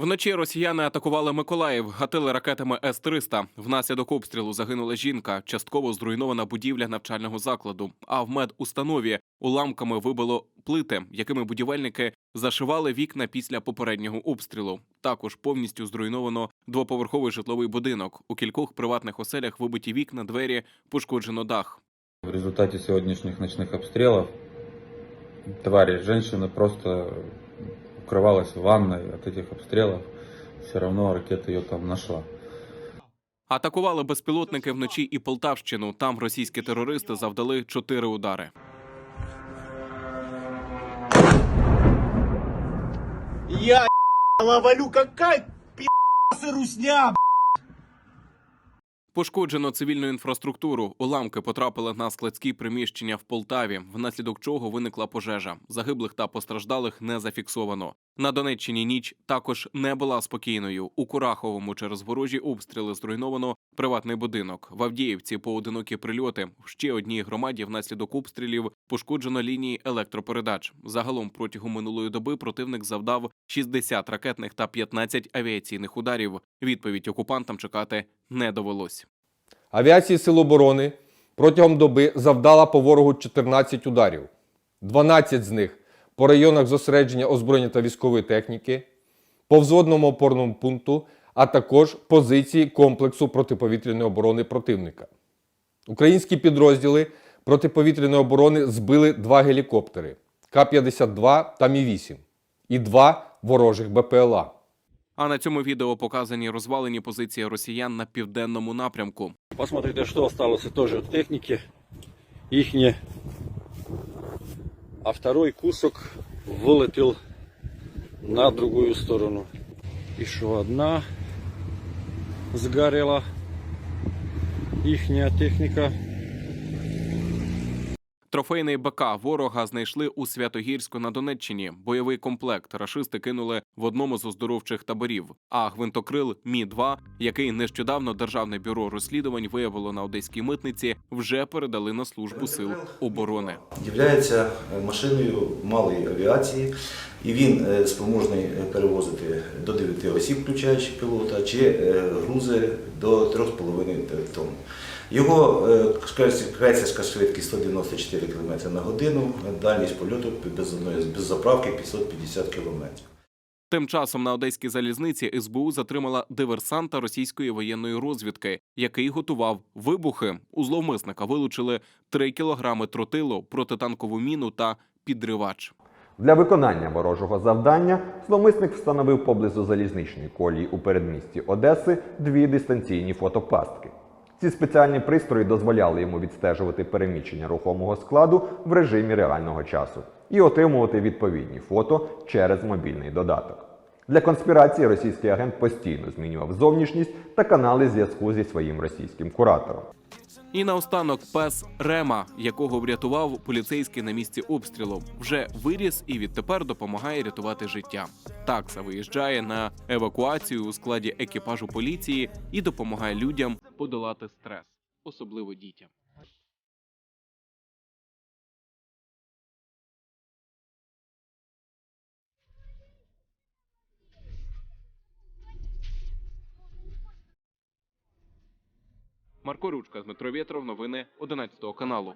Вночі росіяни атакували Миколаїв, гатили ракетами С-300. Внаслідок обстрілу загинула жінка, частково зруйнована будівля навчального закладу. А в медустанові уламками вибило плити, якими будівельники зашивали вікна після попереднього обстрілу. Також повністю зруйновано двоповерховий житловий будинок. У кількох приватних оселях вибиті вікна, двері, пошкоджено дах. В результате сегодняшних ночных обстрелов твари, женщина просто укрывалась в ванной от этих обстрелов. Все равно ракета ее там нашла. Атакували безпілотники вночі і Полтавщину. Там російські терористи завдали чотири удари. Я ловлю какая пи***сы русня, Пошкоджено цивільну інфраструктуру. Уламки потрапили на складські приміщення в Полтаві, внаслідок чого виникла пожежа. Загиблих та постраждалих не зафіксовано. На Донеччині ніч також не була спокійною. У Кураховому через ворожі обстріли зруйновано приватний будинок. В Авдіївці поодинокі прильоти. В ще одній громаді внаслідок обстрілів пошкоджено лінії електропередач. Загалом протягом минулої доби противник завдав 60 ракетних та 15 авіаційних ударів. Відповідь окупантам чекати не довелось. Авіації Сил оборони протягом доби завдала по ворогу 14 ударів, 12 з них по районах зосередження озброєння та військової техніки, по взводному опорному пункту, а також позиції комплексу протиповітряної оборони противника. Українські підрозділи протиповітряної оборони збили два гелікоптери К-52 та Мі-8 і два ворожих БПЛА. А на цьому відео показані розвалені позиції росіян на південному напрямку. Посмотрите, что осталось тоже от техники. Ихние. А второй кусок вылетел на другую сторону. Еще одна сгорела. Ихняя техника. Трофейний БК ворога знайшли у Святогірську на Донеччині. Бойовий комплект рашисти кинули в одному з оздоровчих таборів. А гвинтокрил Мі 2 який нещодавно державне бюро розслідувань виявило на одеській митниці, вже передали на службу сил оборони. Являється е, машиною малої авіації, і він е, спроможний перевозити до 9 осіб, включаючи пілота, чи е, грузи до 3,5 тонн. Його е, крейсерська швидкість 194 км на годину, дальність польоту без, без заправки 550 км. Тим часом на одеській залізниці СБУ затримала диверсанта російської воєнної розвідки, який готував вибухи. У зловмисника вилучили 3 кілограми тротилу, протитанкову міну та підривач. Для виконання ворожого завдання зловмисник встановив поблизу залізничної колії у передмісті Одеси дві дистанційні фотопастки. Ці спеціальні пристрої дозволяли йому відстежувати переміщення рухомого складу в режимі реального часу і отримувати відповідні фото через мобільний додаток. Для конспірації російський агент постійно змінював зовнішність та канали зв'язку зі своїм російським куратором. І наостанок пес Рема, якого врятував поліцейський на місці обстрілу, вже виріс і відтепер допомагає рятувати життя. Такса виїжджає на евакуацію у складі екіпажу поліції і допомагає людям подолати стрес, особливо дітям. Марко Ручка, Дмитро Вєтров, новини 11 каналу.